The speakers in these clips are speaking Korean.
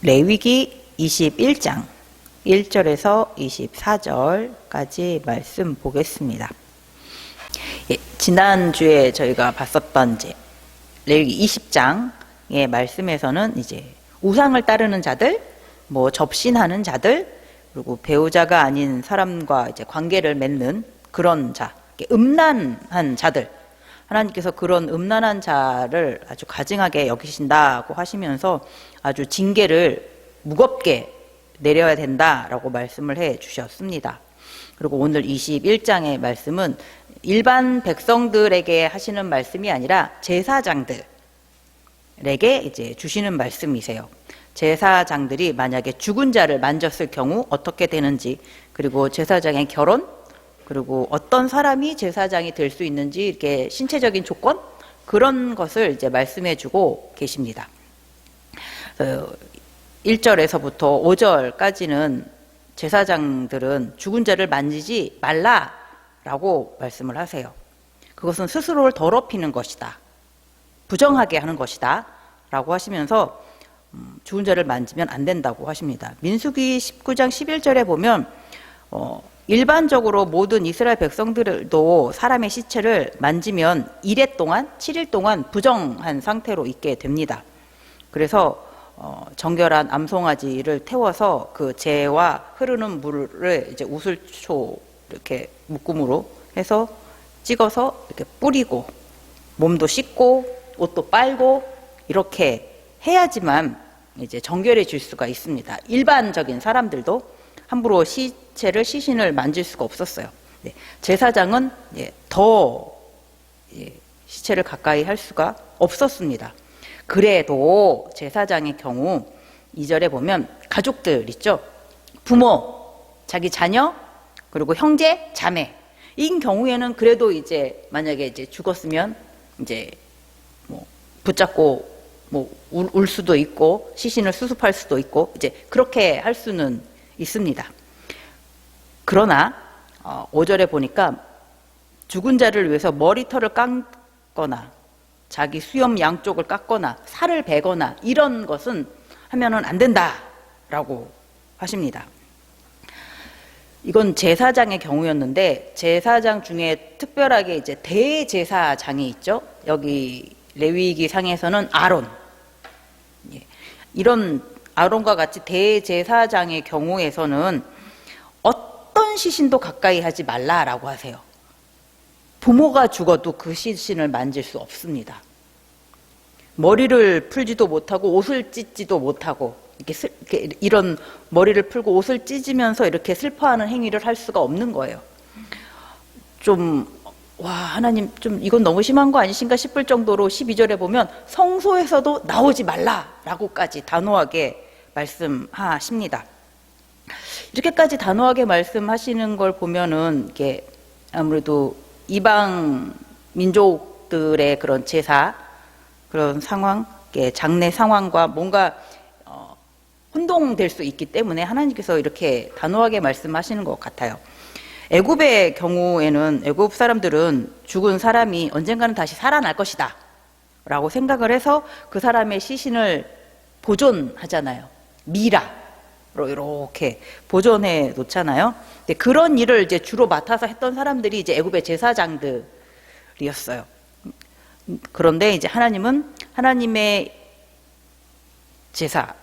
레위기 21장 1절에서 24절까지 말씀 보겠습니다. 예, 지난주에 저희가 봤었던 이제 레위기 20장의 말씀에서는 이제 우상을 따르는 자들, 뭐 접신하는 자들, 그리고 배우자가 아닌 사람과 이제 관계를 맺는 그런 자, 음란한 자들, 하나님께서 그런 음란한 자를 아주 가증하게 여기신다고 하시면서 아주 징계를 무겁게 내려야 된다라고 말씀을 해 주셨습니다. 그리고 오늘 21장의 말씀은 일반 백성들에게 하시는 말씀이 아니라 제사장들에게 이제 주시는 말씀이세요. 제사장들이 만약에 죽은 자를 만졌을 경우 어떻게 되는지, 그리고 제사장의 결혼, 그리고 어떤 사람이 제사장이 될 수 있는지 이렇게 신체적인 조건 그런 것을 이제 말씀해 주고 계십니다. 어, 1절에서부터 5절까지는 제사장들은 죽은 자를 만지지 말라라고 말씀을 하세요. 그것은 스스로를 더럽히는 것이다. 부정하게 하는 것이다. 라고 하시면서 음, 죽은 자를 만지면 안 된다고 하십니다. 민수기 19장 11절에 보면 어, 일반적으로 모든 이스라엘 백성들도 사람의 시체를 만지면 1회 동안, 7일 동안 부정한 상태로 있게 됩니다. 그래서 어, 정결한 암송아지를 태워서 그 재와 흐르는 물을 이제 우슬초 이렇게 묶음으로 해서 찍어서 이렇게 뿌리고 몸도 씻고 옷도 빨고 이렇게 해야지만 이제 정결해질 수가 있습니다. 일반적인 사람들도 함부로 시체를 시신을 만질 수가 없었어요. 네, 제사장은 예, 더 예, 시체를 가까이 할 수가 없었습니다. 그래도 제사장의 경우 2절에 보면 가족들 있죠. 부모, 자기 자녀, 그리고 형제, 자매. 인 경우에는 그래도 이제 만약에 이제 죽었으면 이제 뭐 붙잡고 뭐 울 수도 있고 시신을 수습할 수도 있고 이제 그렇게 할 수는 있습니다. 그러나 어, 5절에 보니까 죽은 자를 위해서 머리털을 깎거나 자기 수염 양쪽을 깎거나 살을 베거나 이런 것은 하면은 안 된다라고 하십니다. 이건 제사장의 경우였는데 제사장 중에 특별하게 이제 대제사장이 있죠. 여기 레위기 상에서는 아론. 예. 이런 아론과 같이 대제사장의 경우에서는 어떤 시신도 가까이 하지 말라라고 하세요. 부모가 죽어도 그 시신을 만질 수 없습니다. 머리를 풀지도 못하고 옷을 찢지도 못하고 이렇게, 슬, 이렇게 이런 머리를 풀고 옷을 찢으면서 이렇게 슬퍼하는 행위를 할 수가 없는 거예요. 좀, 와, 하나님, 좀 이건 너무 심한 거 아니신가 싶을 정도로 12절에 보면 성소에서도 나오지 말라라고까지 단호하게 말씀하십니다. 이렇게까지 단호하게 말씀하시는 걸 보면은 이게 아무래도 이방 민족들의 그런 제사 그런 상황, 장례 상황과 뭔가 어, 혼동될 수 있기 때문에 하나님께서 이렇게 단호하게 말씀하시는 것 같아요. 애굽의 경우에는 애굽 사람들은 죽은 사람이 언젠가는 다시 살아날 것이다. 라고 생각을 해서 그 사람의 시신을 보존하잖아요. 미라로 이렇게 보존해 놓잖아요. 근데 그런 일을 이제 주로 맡아서 했던 사람들이 이제 애굽의 제사장들이었어요. 그런데 이제 하나님은 하나님의 제사를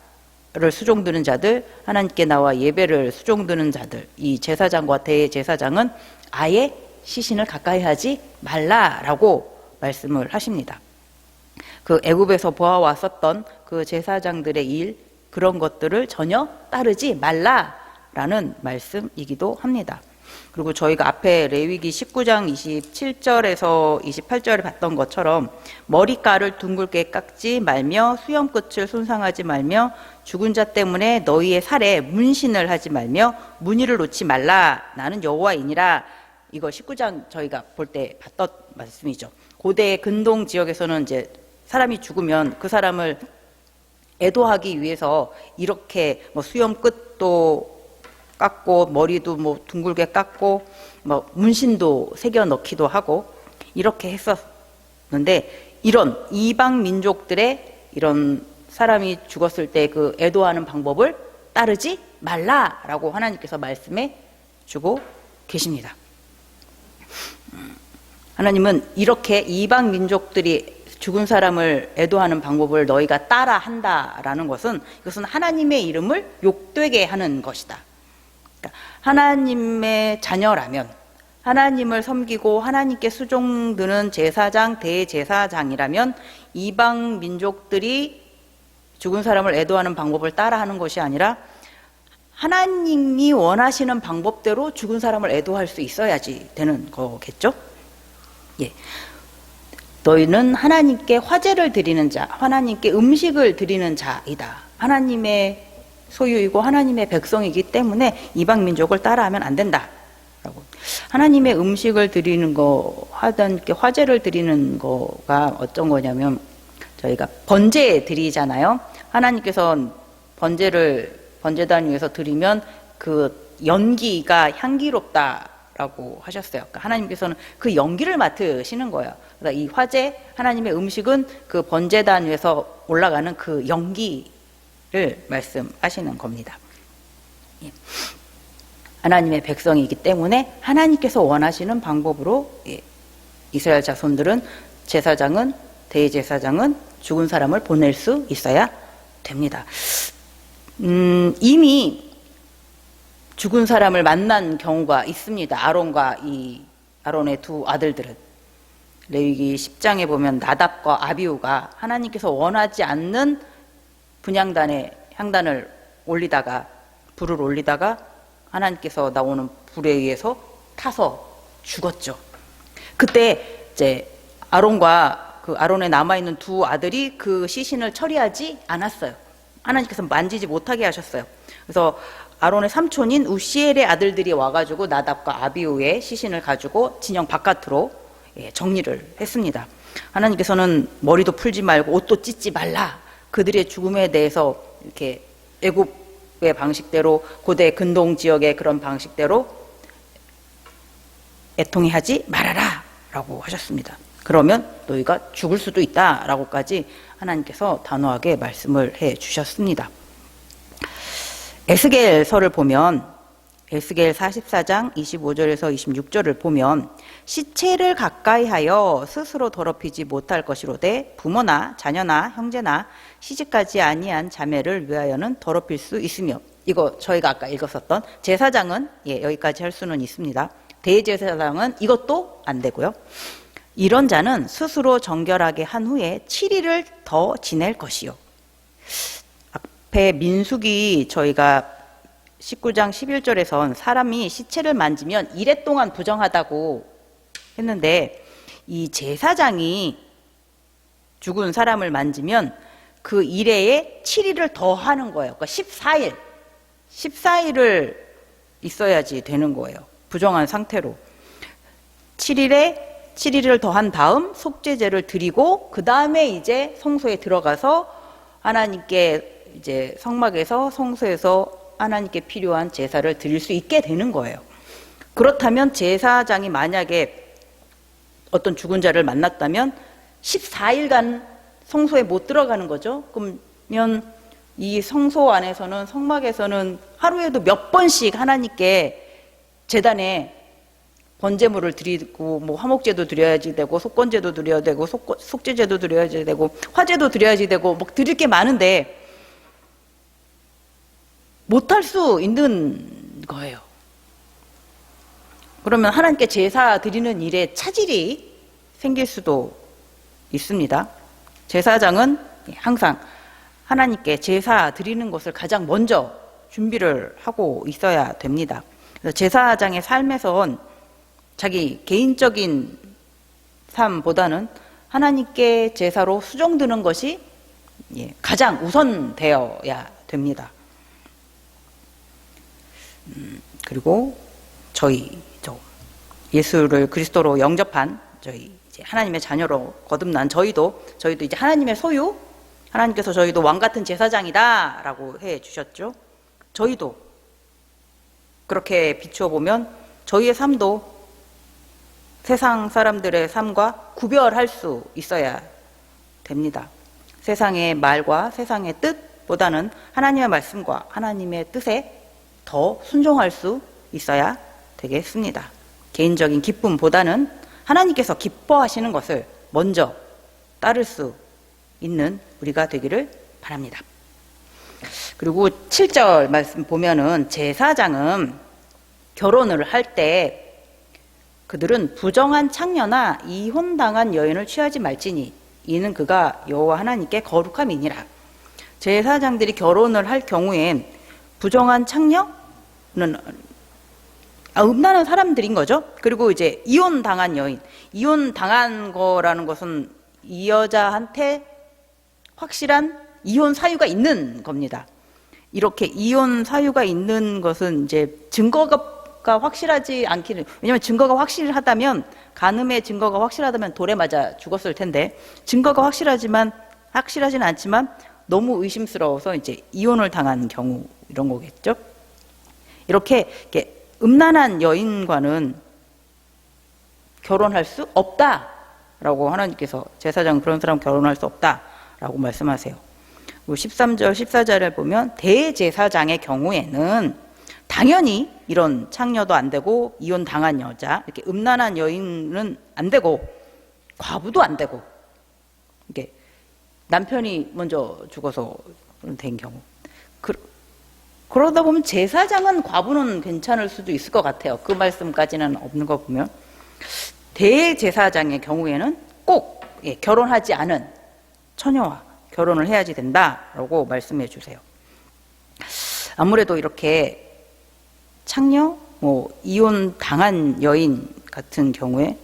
수종드는 자들, 하나님께 나와 예배를 수종드는 자들, 이 제사장과 대제사장은 아예 시신을 가까이 하지 말라라고 말씀을 하십니다. 그 애굽에서 보아왔었던 그 제사장들의 일 그런 것들을 전혀 따르지 말라라는 말씀이기도 합니다. 그리고 저희가 앞에 레위기 19장 27절에서 28절에 봤던 것처럼 머리깔을 둥글게 깎지 말며 수염 끝을 손상하지 말며 죽은 자 때문에 너희의 살에 문신을 하지 말며 무늬를 놓지 말라 나는 여호와이니라 이거 19장 저희가 볼 때 봤던 말씀이죠. 고대 근동 지역에서는 이제 사람이 죽으면 그 사람을 애도하기 위해서 이렇게 뭐 수염 끝도 깎고 머리도 뭐 둥글게 깎고 뭐 문신도 새겨 넣기도 하고 이렇게 했었는데 이런 이방 민족들의 이런 사람이 죽었을 때 그 애도하는 방법을 따르지 말라라고 하나님께서 말씀해 주고 계십니다. 하나님은 이렇게 이방 민족들이 죽은 사람을 애도하는 방법을 너희가 따라 한다라는 것은 이것은 하나님의 이름을 욕되게 하는 것이다. 그러니까 하나님의 자녀라면 하나님을 섬기고 하나님께 수종드는 제사장, 대제사장이라면 이방 민족들이 죽은 사람을 애도하는 방법을 따라 하는 것이 아니라 하나님이 원하시는 방법대로 죽은 사람을 애도할 수 있어야지 되는 거겠죠? 예. 너희는 하나님께 화제를 드리는 자, 하나님께 음식을 드리는 자이다. 하나님의 소유이고 하나님의 백성이기 때문에 이방 민족을 따라하면 안 된다. 라고. 하나님의 음식을 드리는 거, 하나님께 화제를 드리는 거가 어떤 거냐면 저희가 번제 드리잖아요. 하나님께서 번제를 번제단 위에서 드리면 그 연기가 향기롭다라고 하셨어요. 그러니까 하나님께서는 그 연기를 맡으시는 거예요. 그러니까 이 화제 하나님의 음식은 그 번제단 위에서 올라가는 그 연기를 말씀하시는 겁니다. 예. 하나님의 백성이기 때문에 하나님께서 원하시는 방법으로 예. 이스라엘 자손들은 제사장은 대제사장은 죽은 사람을 보낼 수 있어야 됩니다. 음, 이미 죽은 사람을 만난 경우가 있습니다. 아론과 이 아론의 두 아들들은 레위기 10장에 보면 나답과 아비우가 하나님께서 원하지 않는 분향단에 향단을 올리다가 불을 올리다가 하나님께서 나오는 불에 의해서 타서 죽었죠. 그때 이제 아론과 그 아론에 남아 있는 두 아들이 그 시신을 처리하지 않았어요. 하나님께서 만지지 못하게 하셨어요. 그래서 아론의 삼촌인 우시엘의 아들들이 와가지고 나답과 아비우의 시신을 가지고 진영 바깥으로 예, 정리를 했습니다. 하나님께서는 머리도 풀지 말고 옷도 찢지 말라. 그들의 죽음에 대해서 이렇게 애굽의 방식대로 고대 근동 지역의 그런 방식대로 애통해하지 말아라 라고 하셨습니다. 그러면 너희가 죽을 수도 있다 라고까지 하나님께서 단호하게 말씀을 해 주셨습니다. 에스겔서를 보면 에스겔 44장 25절에서 26절을 보면 시체를 가까이 하여 스스로 더럽히지 못할 것이로되 부모나 자녀나 형제나 시집가지 아니한 자매를 위하여는 더럽힐 수 있으며 이거 저희가 아까 읽었었던 제사장은 예, 여기까지 할 수는 있습니다. 대제사장은 이것도 안 되고요. 이런 자는 스스로 정결하게 한 후에 7일을 더 지낼 것이요. 앞에 민숙이 저희가 19장 11절에선 사람이 시체를 만지면 이래 동안 부정하다고 했는데 이 제사장이 죽은 사람을 만지면 그 일회에 7일을 더 하는 거예요. 그러니까 14일. 14일을 있어야지 되는 거예요. 부정한 상태로. 7일에 7일을 더한 다음 속죄제를 드리고 그 다음에 이제 성소에 들어가서 하나님께 이제 성막에서 성소에서 하나님께 필요한 제사를 드릴 수 있게 되는 거예요. 그렇다면 제사장이 만약에 어떤 죽은 자를 만났다면 14일간 성소에 못 들어가는 거죠. 그러면 이 성소 안에서는 성막에서는 하루에도 몇 번씩 하나님께 재단에 번제물을 드리고 뭐 화목제도 드려야지 되고 속건제도 드려야 되고 속, 속죄제도 드려야지 되고 화제도 드려야지 되고 뭐 드릴 게 많은데 못할 수 있는 거예요. 그러면 하나님께 제사 드리는 일에 차질이 생길 수도 있습니다. 제사장은 항상 하나님께 제사 드리는 것을 가장 먼저 준비를 하고 있어야 됩니다. 제사장의 삶에선 자기 개인적인 삶보다는 하나님께 제사로 수종드는 것이 예, 가장 우선되어야 됩니다. 음, 그리고 저희 저 예수를 그리스도로 영접한 저희 하나님의 자녀로 거듭난 저희도 저희도 이제 하나님의 소유 하나님께서 저희도 왕 같은 제사장이다라고 해 주셨죠. 저희도 그렇게 비추어 보면 저희의 삶도 세상 사람들의 삶과 구별할 수 있어야 됩니다. 세상의 말과 세상의 뜻보다는 하나님의 말씀과 하나님의 뜻에 더 순종할 수 있어야 되겠습니다. 개인적인 기쁨보다는 하나님께서 기뻐하시는 것을 먼저 따를 수 있는 우리가 되기를 바랍니다. 그리고 7절 말씀 보면은 제사장은 결혼을 할 때 그들은 부정한 창녀나 이혼당한 여인을 취하지 말지니 이는 그가 여호와 하나님께 거룩함이니라. 제사장들이 결혼을 할 경우엔 부정한 창녀는 아, 음란한 사람들인 거죠. 그리고 이제 이혼 당한 여인, 이혼 당한 거라는 것은 이 여자한테 확실한 이혼 사유가 있는 겁니다. 이렇게 이혼 사유가 있는 것은 이제 증거가 확실하지 않기는 왜냐하면 증거가 확실하다면 간음의 증거가 확실하다면 돌에 맞아 죽었을 텐데 증거가 확실하지만 확실하진 않지만 너무 의심스러워서 이제 이혼을 당한 경우 이런 거겠죠. 이렇게, 이렇게 음란한 여인과는 결혼할 수 없다 라고 하나님께서 제사장 그런 사람 결혼할 수 없다 라고 말씀하세요. 13절, 14절을 보면 대제사장의 경우에는 당연히 이런 창녀도 안 되고 이혼 당한 여자, 이렇게 음란한 여인은 안 되고 과부도 안 되고 이게 남편이 먼저 죽어서 된 경우. 그, 그러다 보면 제사장은 과부는 괜찮을 수도 있을 것 같아요. 그 말씀까지는 없는 거 보면. 대제사장의 경우에는 꼭 예, 결혼하지 않은 처녀와 결혼을 해야지 된다라고 말씀해 주세요. 아무래도 이렇게 창녀, 뭐 이혼 당한 여인 같은 경우에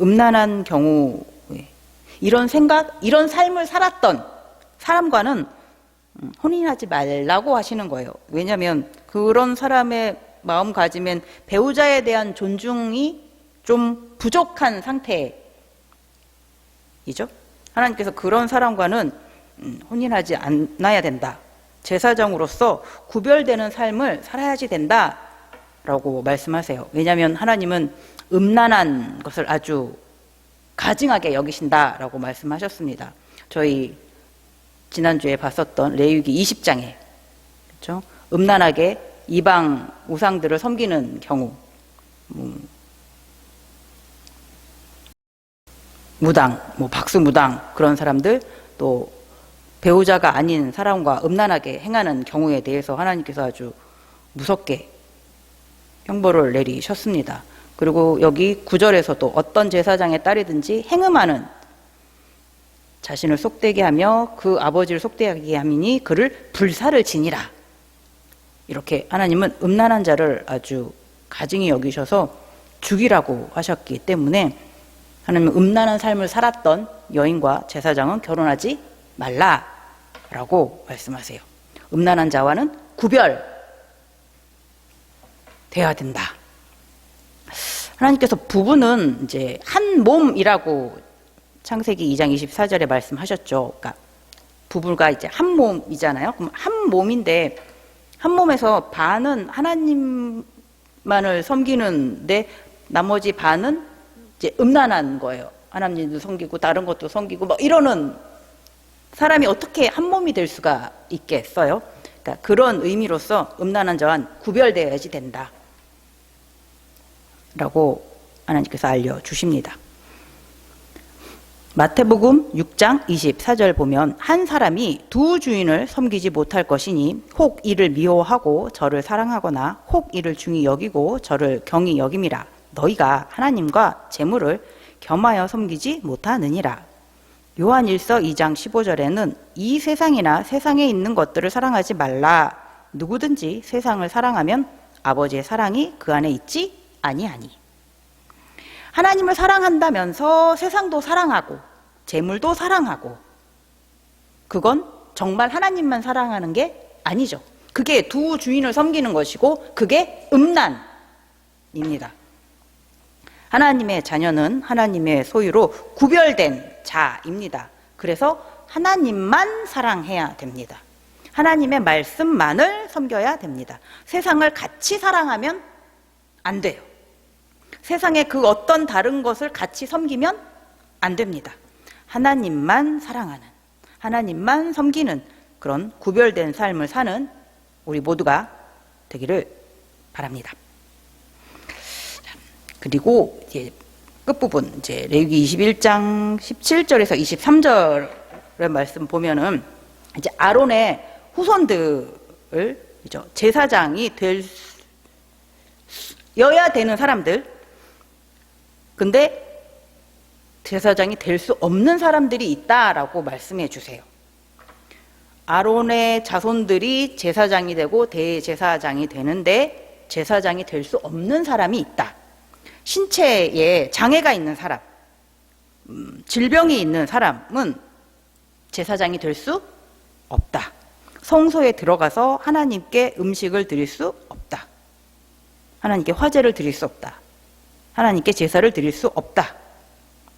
음란한 경우에 이런 생각, 이런 삶을 살았던 사람과는 음, 혼인하지 말라고 하시는 거예요. 왜냐하면 그런 사람의 마음가짐엔 배우자에 대한 존중이 좀 부족한 상태이죠. 하나님께서 그런 사람과는 음, 혼인하지 않아야 된다. 제사장으로서 구별되는 삶을 살아야지 된다. 라고 말씀하세요. 왜냐하면 하나님은 음란한 것을 아주 가증하게 여기신다라고 말씀하셨습니다. 저희 지난주에 봤었던 레위기 20장에 그렇죠? 음란하게 이방 우상들을 섬기는 경우 음, 무당, 뭐 박수 무당 그런 사람들 또 배우자가 아닌 사람과 음란하게 행하는 경우에 대해서 하나님께서 아주 무섭게 형벌을 내리셨습니다. 그리고 여기 구절에서도 어떤 제사장의 딸이든지 행음하는 자신을 속되게 하며 그 아버지를 속되게 함이니 그를 불사를 지니라. 이렇게 하나님은 음란한 자를 아주 가증히 여기셔서 죽이라고 하셨기 때문에 하나님은 음란한 삶을 살았던 여인과 제사장은 결혼하지 말라라고 말씀하세요. 음란한 자와는 구별 돼야 된다. 하나님께서 부부는 이제 한 몸이라고 창세기 2장 24절에 말씀하셨죠. 그러니까 부부가 이제 한 몸이잖아요. 그럼 한 몸인데 한 몸에서 반은 하나님만을 섬기는데 나머지 반은 이제 음란한 거예요. 하나님도 섬기고 다른 것도 섬기고 뭐 이러는 사람이 어떻게 한 몸이 될 수가 있겠어요? 그러니까 그런 의미로서 음란한 자와 구별되어야지 된다. 라고 하나님께서 알려주십니다. 마태복음 6장 24절 보면 한 사람이 두 주인을 섬기지 못할 것이니 혹 이를 미워하고 저를 사랑하거나 혹 이를 중히 여기고 저를 경히 여김이라 너희가 하나님과 재물을 겸하여 섬기지 못하느니라. 요한 1서 2장 15절에는 이 세상이나 세상에 있는 것들을 사랑하지 말라. 누구든지 세상을 사랑하면 아버지의 사랑이 그 안에 있지 아니하니. 하나님을 사랑한다면서 세상도 사랑하고 재물도 사랑하고 그건 정말 하나님만 사랑하는 게 아니죠. 그게 두 주인을 섬기는 것이고 그게 음란입니다. 하나님의 자녀는 하나님의 소유로 구별된 자입니다. 그래서 하나님만 사랑해야 됩니다. 하나님의 말씀만을 섬겨야 됩니다. 세상을 같이 사랑하면 안 돼요. 세상에 그 어떤 다른 것을 같이 섬기면 안 됩니다. 하나님만 사랑하는, 하나님만 섬기는 그런 구별된 삶을 사는 우리 모두가 되기를 바랍니다. 자, 그리고 이제 끝부분 이제 레위기 21장 17절에서 23절의 말씀 보면은 이제 아론의 후손들을? 제사장이 될 수- 여야 되는 사람들 근데 제사장이 될 수 없는 사람들이 있다라고 말씀해 주세요. 아론의 자손들이 제사장이 되고 대제사장이 되는데 제사장이 될 수 없는 사람이 있다. 신체에 장애가 있는 사람, 음, 질병이 있는 사람은 제사장이 될 수 없다. 성소에 들어가서 하나님께 음식을 드릴 수 없다. 하나님께 화제를 드릴 수 없다. 하나님께 제사를 드릴 수 없다.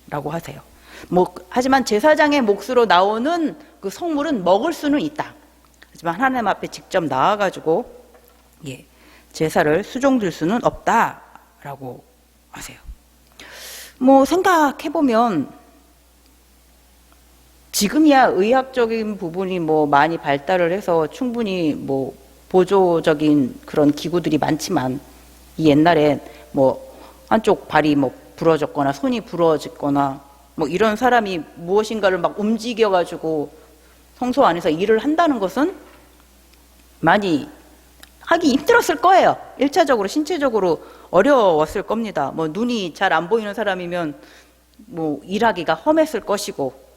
라고 하세요. 뭐, 하지만 제사장의 몫으로 나오는 그 성물은 먹을 수는 있다. 하지만 하나님 앞에 직접 나와가지고, 예, 제사를 수종들 수는 없다. 라고 하세요. 뭐, 생각해 보면, 지금이야 의학적인 부분이 뭐 많이 발달을 해서 충분히 뭐 보조적인 그런 기구들이 많지만 이 옛날엔 뭐 한쪽 발이 뭐 부러졌거나 손이 부러졌거나 뭐 이런 사람이 무엇인가를 막 움직여 가지고 성소 안에서 일을 한다는 것은 많이 하기 힘들었을 거예요. 일차적으로 신체적으로 어려웠을 겁니다. 뭐 눈이 잘 안 보이는 사람이면 뭐 일하기가 험했을 것이고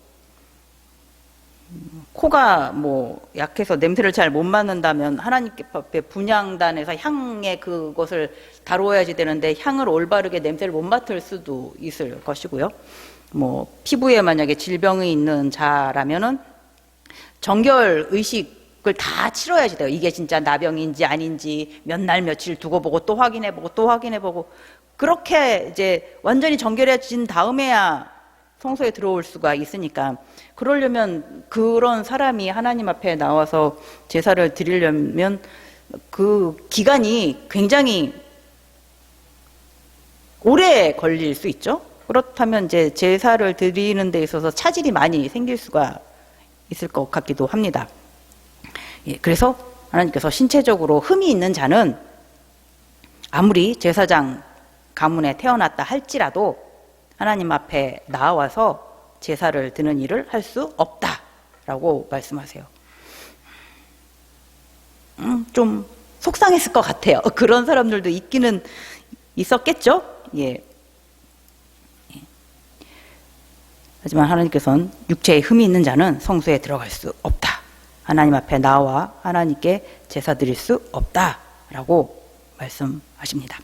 코가 뭐 약해서 냄새를 잘 못 맡는다면 하나님께 앞에 분양단에서 향의 그것을 다루어야지 되는데 향을 올바르게 냄새를 못 맡을 수도 있을 것이고요. 뭐 피부에 만약에 질병이 있는 자라면은 정결 의식을 다 치러야지 돼요. 이게 진짜 나병인지 아닌지 몇 날 며칠 두고 보고 또 확인해 보고 또 확인해 보고 그렇게 이제 완전히 정결해진 다음에야 성소에 들어올 수가 있으니까 그러려면 그런 사람이 하나님 앞에 나와서 제사를 드리려면 그 기간이 굉장히 오래 걸릴 수 있죠. 그렇다면 이제 제사를 드리는 데 있어서 차질이 많이 생길 수가 있을 것 같기도 합니다. 예, 그래서 하나님께서 신체적으로 흠이 있는 자는 아무리 제사장 가문에 태어났다 할지라도 하나님 앞에 나와서 제사를 드는 일을 할 수 없다라고 말씀하세요. 음, 좀 속상했을 것 같아요. 그런 사람들도 있기는 있었겠죠? 예. 예. 하지만 하나님께서는 육체에 흠이 있는 자는 성소에 들어갈 수 없다. 하나님 앞에 나와 하나님께 제사 드릴 수 없다라고 말씀하십니다.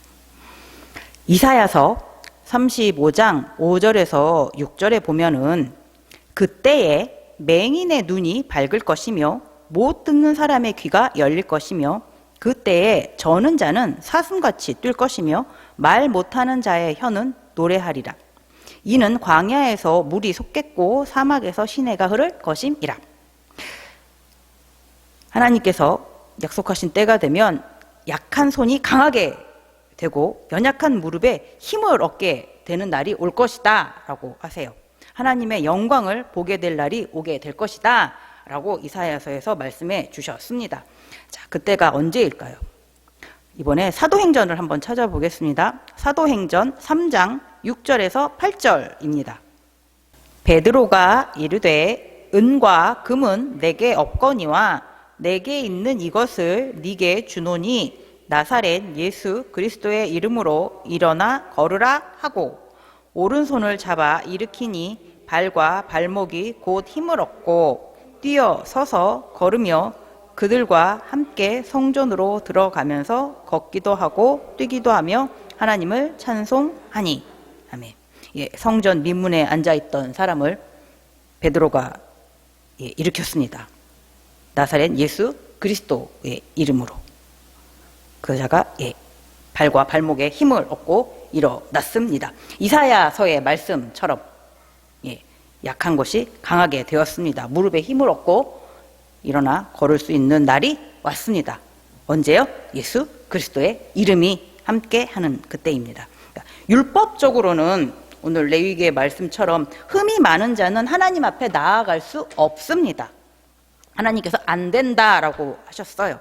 이사야서 35장 5절에서 6절에 보면은 그때에 맹인의 눈이 밝을 것이며 못 듣는 사람의 귀가 열릴 것이며 그때에 저는 자는 사슴같이 뛸 것이며 말 못하는 자의 혀는 노래하리라. 이는 광야에서 물이 솟겠고 사막에서 시내가 흐를 것임이라. 하나님께서 약속하신 때가 되면 약한 손이 강하게 되고 연약한 무릎에 힘을 얻게 되는 날이 올 것이다 라고 하세요. 하나님의 영광을 보게 될 날이 오게 될 것이다 라고 이사야서에서 말씀해 주셨습니다. 자, 그때가 언제일까요? 이번에 사도행전을 한번 찾아보겠습니다. 사도행전 3장 6절에서 8절입니다. 베드로가 이르되 은과 금은 내게 없거니와 내게 있는 이것을 네게 주노니 나사렛 예수 그리스도의 이름으로 일어나 걸으라 하고 오른손을 잡아 일으키니 발과 발목이 곧 힘을 얻고 뛰어 서서 걸으며 그들과 함께 성전으로 들어가면서 걷기도 하고 뛰기도 하며 하나님을 찬송하니 아멘. 예, 성전 민문에 앉아 있던 사람을 베드로가 예, 일으켰습니다. 나사렛 예수 그리스도의 이름으로 그 자가 예, 발과 발목에 힘을 얻고 일어났습니다. 이사야서의 말씀처럼 예, 약한 것이 강하게 되었습니다. 무릎에 힘을 얻고 일어나 걸을 수 있는 날이 왔습니다. 언제요? 예수 그리스도의 이름이 함께 하는 그때입니다. 그러니까 율법적으로는 오늘 레위기의 말씀처럼 흠이 많은 자는 하나님 앞에 나아갈 수 없습니다. 하나님께서 안 된다라고 하셨어요.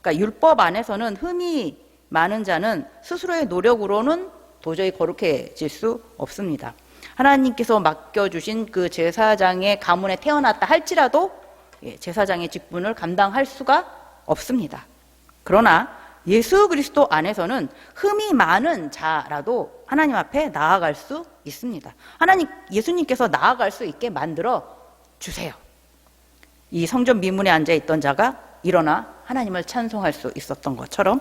그러니까 율법 안에서는 흠이 많은 자는 스스로의 노력으로는 도저히 거룩해질 수 없습니다. 하나님께서 맡겨주신 그 제사장의 가문에 태어났다 할지라도 예, 제사장의 직분을 감당할 수가 없습니다. 그러나 예수 그리스도 안에서는 흠이 많은 자라도 하나님 앞에 나아갈 수 있습니다. 하나님, 예수님께서 나아갈 수 있게 만들어 주세요. 이 성전 미문에 앉아 있던 자가 일어나 하나님을 찬송할 수 있었던 것처럼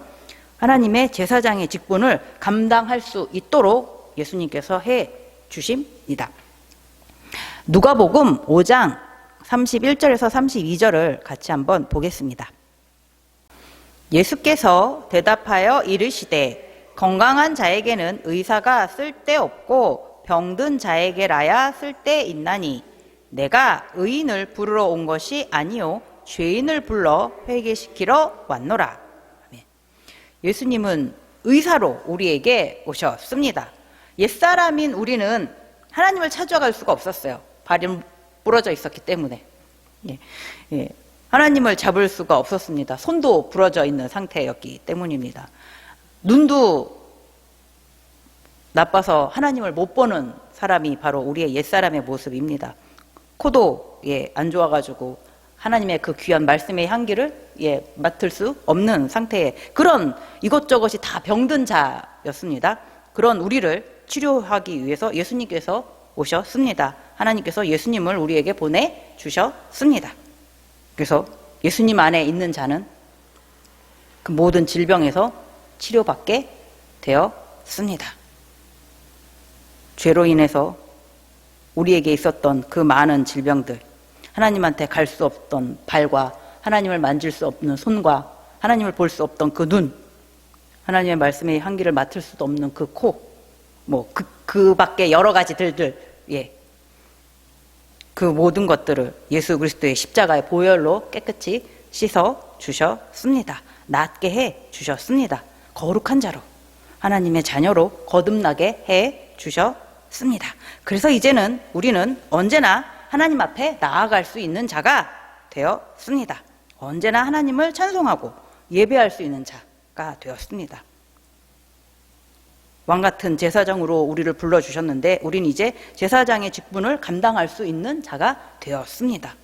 하나님의 제사장의 직분을 감당할 수 있도록 예수님께서 해 주십니다. 누가복음 5장 31절에서 32절을 같이 한번 보겠습니다. 예수께서 대답하여 이르시되 건강한 자에게는 의사가 쓸데없고 병든 자에게라야 쓸데 있나니 내가 의인을 부르러 온 것이 아니요 죄인을 불러 회개시키러 왔노라. 예수님은 의사로 우리에게 오셨습니다. 옛사람인 우리는 하나님을 찾아갈 수가 없었어요. 발이 부러져 있었기 때문에. 예, 예. 하나님을 잡을 수가 없었습니다. 손도 부러져 있는 상태였기 때문입니다. 눈도 나빠서 하나님을 못 보는 사람이 바로 우리의 옛사람의 모습입니다. 코도 예, 안 좋아가지고 하나님의 그 귀한 말씀의 향기를 예, 맡을 수 없는 상태의 그런 이것저것이 다 병든 자였습니다. 그런 우리를 치료하기 위해서 예수님께서 오셨습니다. 하나님께서 예수님을 우리에게 보내 주셨습니다. 그래서 예수님 안에 있는 자는 그 모든 질병에서 치료받게 되었습니다. 죄로 인해서 우리에게 있었던 그 많은 질병들, 하나님한테 갈 수 없던 발과 하나님을 만질 수 없는 손과 하나님을 볼 수 없던 그 눈, 하나님의 말씀의 향기를 맡을 수도 없는 그 코, 뭐, 그, 그 밖에 여러 가지들들, 예. 그 모든 것들을 예수 그리스도의 십자가의 보혈로 깨끗이 씻어 주셨습니다. 낫게 해 주셨습니다. 거룩한 자로, 하나님의 자녀로 거듭나게 해 주셨습니다. 그래서 이제는 우리는 언제나 하나님 앞에 나아갈 수 있는 자가 되었습니다. 언제나 하나님을 찬송하고 예배할 수 있는 자가 되었습니다. 왕 같은 제사장으로 우리를 불러 주셨는데 우린 이제 제사장의 직분을 감당할 수 있는 자가 되었습니다.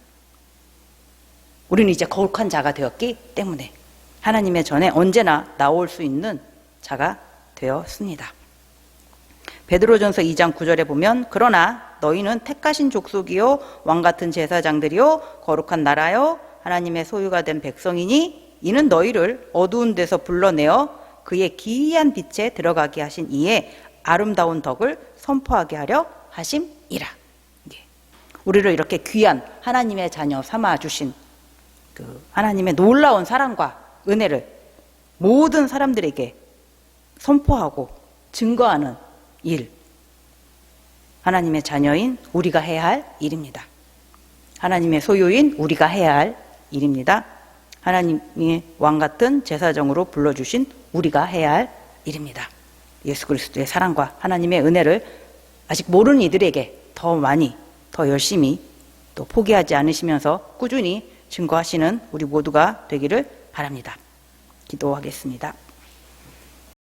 우리는 이제 거룩한 자가 되었기 때문에 하나님의 전에 언제나 나올 수 있는 자가 되었습니다. 베드로전서 2장 9절에 보면 그러나 너희는 택하신 족속이요 왕 같은 제사장들이요 거룩한 나라요 하나님의 소유가 된 백성이니 이는 너희를 어두운 데서 불러내어 그의 기이한 빛에 들어가게 하신 이에 아름다운 덕을 선포하게 하려 하심이라. 예. 우리를 이렇게 귀한 하나님의 자녀 삼아 주신 그 하나님의 놀라운 사랑과 은혜를 모든 사람들에게 선포하고 증거하는 일. 하나님의 자녀인 우리가 해야 할 일입니다. 하나님의 소유인 우리가 해야 할 일입니다. 하나님의 왕 같은 제사정으로 불러주신 우리가 해야 할 일입니다. 예수 그리스도의 사랑과 하나님의 은혜를 아직 모르는 이들에게 더 많이, 더 열심히 또 포기하지 않으시면서 꾸준히 증거하시는 우리 모두가 되기를 바랍니다. 기도하겠습니다.